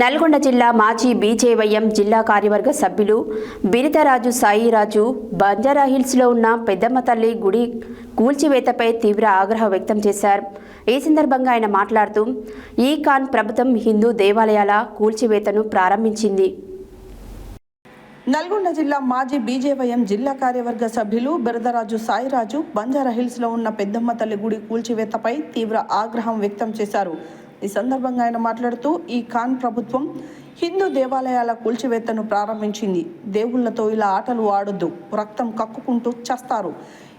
నల్గొండ జిల్లా మాజీ బీజేవైఎం జిల్లా కార్యవర్గ సభ్యులు బిరితరాజు సాయిరాజు బంజారాహిల్స్లో ఉన్న పెద్దమ్మ తల్లి గుడి కూల్చివేతపై తీవ్ర ఆగ్రహం వ్యక్తం చేశారు. ఈ సందర్భంగా ఆయన మాట్లాడుతూ ఈ ఖాన్ ప్రభుత్వం హిందూ దేవాలయాల కూల్చివేతను ప్రారంభించింది. నల్గొండ జిల్లా మాజీ బీజేవైఎం జిల్లా కార్యవర్గ సభ్యులు బిరదరాజు సాయిరాజు బంజారా హిల్స్ ఉన్న పెద్దమ్మ తల్లి గుడి కూల్చివేతపై తీవ్ర ఆగ్రహం వ్యక్తం చేశారు. ఈ సందర్భంగా ఆయన మాట్లాడుతూ ఈ ఖాన్ ప్రభుత్వం హిందూ దేవాలయాల కూల్చివేతను ప్రారంభించింది. దేవుళ్ళతో ఇలా ఆటలు ఆడొద్దు రక్తం కక్కుకుంటూ చస్తారు.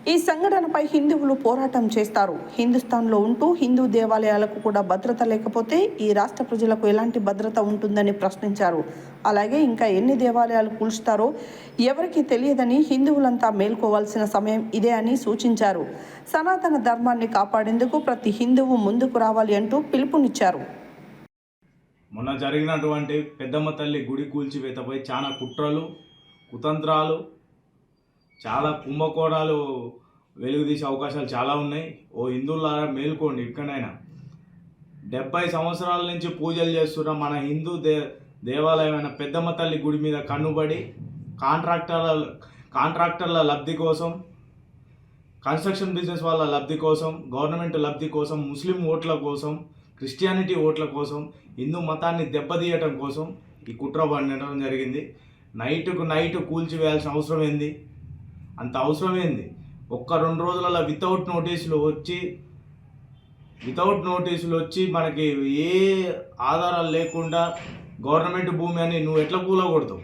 ఈ సంఘటనపై హిందువులు పోరాటం చేస్తారు. హిందుస్థాన్లో ఉంటూ హిందూ దేవాలయాలకు కూడా భద్రత లేకపోతే ఈ రాష్ట్ర ప్రజలకు ఎలాంటి భద్రత ఉంటుందని ప్రశ్నించారు. అలాగే ఇంకా ఎన్ని దేవాలయాలు కూల్చుతారో ఎవరికి తెలియదని హిందువులంతా మేల్కోవాల్సిన సమయం ఇదే అని సూచించారు. సనాతన ధర్మాన్ని కాపాడేందుకు ప్రతి హిందువు ముందుకు రావాలి అంటూ పిలుపునిచ్చారు. మొన్న జరిగినటువంటి పెద్దమ్మ తల్లి గుడి కూల్చివేతపై చాలా కుట్రలు కుతంత్రాలు చాలా కుంభకోణాలు వెలుగుదీసే అవకాశాలు చాలా ఉన్నాయి. ఓ హిందువులారా మేల్కోండి ఇక్కడైనా. డెబ్బై సంవత్సరాల నుంచి పూజలు చేస్తున్న మన హిందూ దే దేవాలయమైన పెద్దమ్మ తల్లి గుడి మీద కన్నుబడి కాంట్రాక్టర్ల కాంట్రాక్టర్ల లబ్ధి కోసం కన్స్ట్రక్షన్ బిజినెస్ వాళ్ళ లబ్ధి కోసం గవర్నమెంట్ లబ్ధి కోసం ముస్లిం ఓట్ల కోసం క్రిస్టియానిటీ ఓట్ల కోసం హిందూ మతాన్ని దెబ్బతీయటం కోసం ఈ కుట్ర పండటం జరిగింది. నైట్కు నైట్ కూల్చివేయాల్సిన అవసరం ఏంది? అంత అవసరం ఏంది? ఒక్క రెండు రోజులలో వితౌట్ నోటీసులు వచ్చి వితౌట్ నోటీసులు వచ్చి మనకి ఏ ఆధారాలు లేకుండా గవర్నమెంట్ భూమి అని నువ్వు ఎట్లా కూలగొడతావు?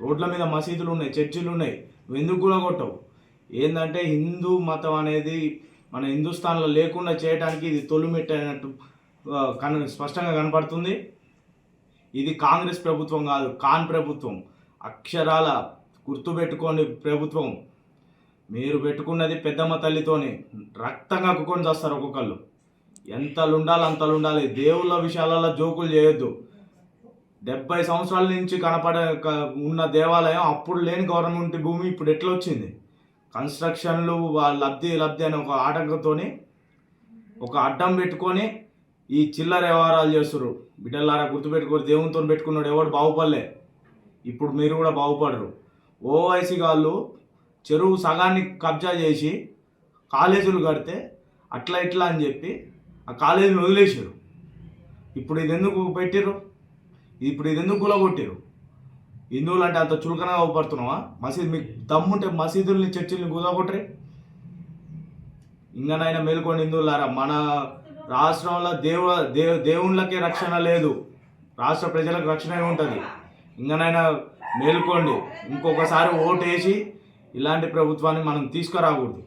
రోడ్ల మీద మసీదులు ఉన్నాయి చర్చిలు ఉన్నాయి నువ్వు ఎందుకు కూలగొట్టవు? ఏంటంటే హిందూ మతం అనేది మన హిందుస్థాన్లో లేకుండా చేయడానికి ఇది తొలిమెట్టు అయినట్టు కన స్పష్టంగా కనపడుతుంది. ఇది కాంగ్రెస్ ప్రభుత్వం కాదు కాన్ ప్రభుత్వం. అక్షరాల గుర్తుపెట్టుకోండి ప్రభుత్వం. మీరు పెట్టుకున్నది పెద్దమ్మ తల్లితోనే. రక్తం కక్కుకొని చేస్తారు ఒక్కొక్కళ్ళు. ఎంతలుండాలి అంతలుండాలి. ఉండాలి దేవుళ్ళ విషయాలలో జోకులు చేయొద్దు. డెబ్బై సంవత్సరాల నుంచి కనపడే క- ఉన్న దేవాలయం అప్పుడు లేని గవర్నమెంట్ భూమి ఇప్పుడు ఎట్లా వచ్చింది? కన్స్ట్రక్షన్లు లబ్ధి లబ్ధి అనే ఒక ఆటంకంతోని ఒక అడ్డం పెట్టుకొని ఈ చిల్లర వ్యవహారాలు చేస్తున్నారు బిడ్డలారా గుర్తుపెట్టుకోరు దేవునితో పెట్టుకున్నాడు ఎవడు? బాగుపడలే ఇప్పుడు మీరు కూడా బాగుపడరు ఓవైసీ వాళ్ళు చెరువు సగాన్ని కబ్జా చేసి కాలేజీలు కడితే అట్లా ఇట్లా అని చెప్పి ఆ కాలేజీని వదిలేసారు ఇప్పుడు ఇది ఎందుకు పెట్టారు ఇప్పుడు ఇది ఎందుకు కూలగొట్టారు? హిందువులు అంటే అంత చులకనగా అవపడుతున్నావా? మసీద్ మీకు దమ్ముంటే మసీదుల్ని చర్చిల్ని కూలగొట్టరే? ఇంకనైనా మేల్కొని హిందువులారా మన రాష్ట్రంలో దేవ దేవ దేవుళ్ళకే రక్షణ లేదు. రాష్ట్ర ప్రజలకు రక్షణ ఉంటుంది ఇంకనైనా మేలుకోండి. ఇంకొకసారి ఓటు వేసి ఇలాంటి ప్రభుత్వాన్ని మనం తీసుకురాకూడదు.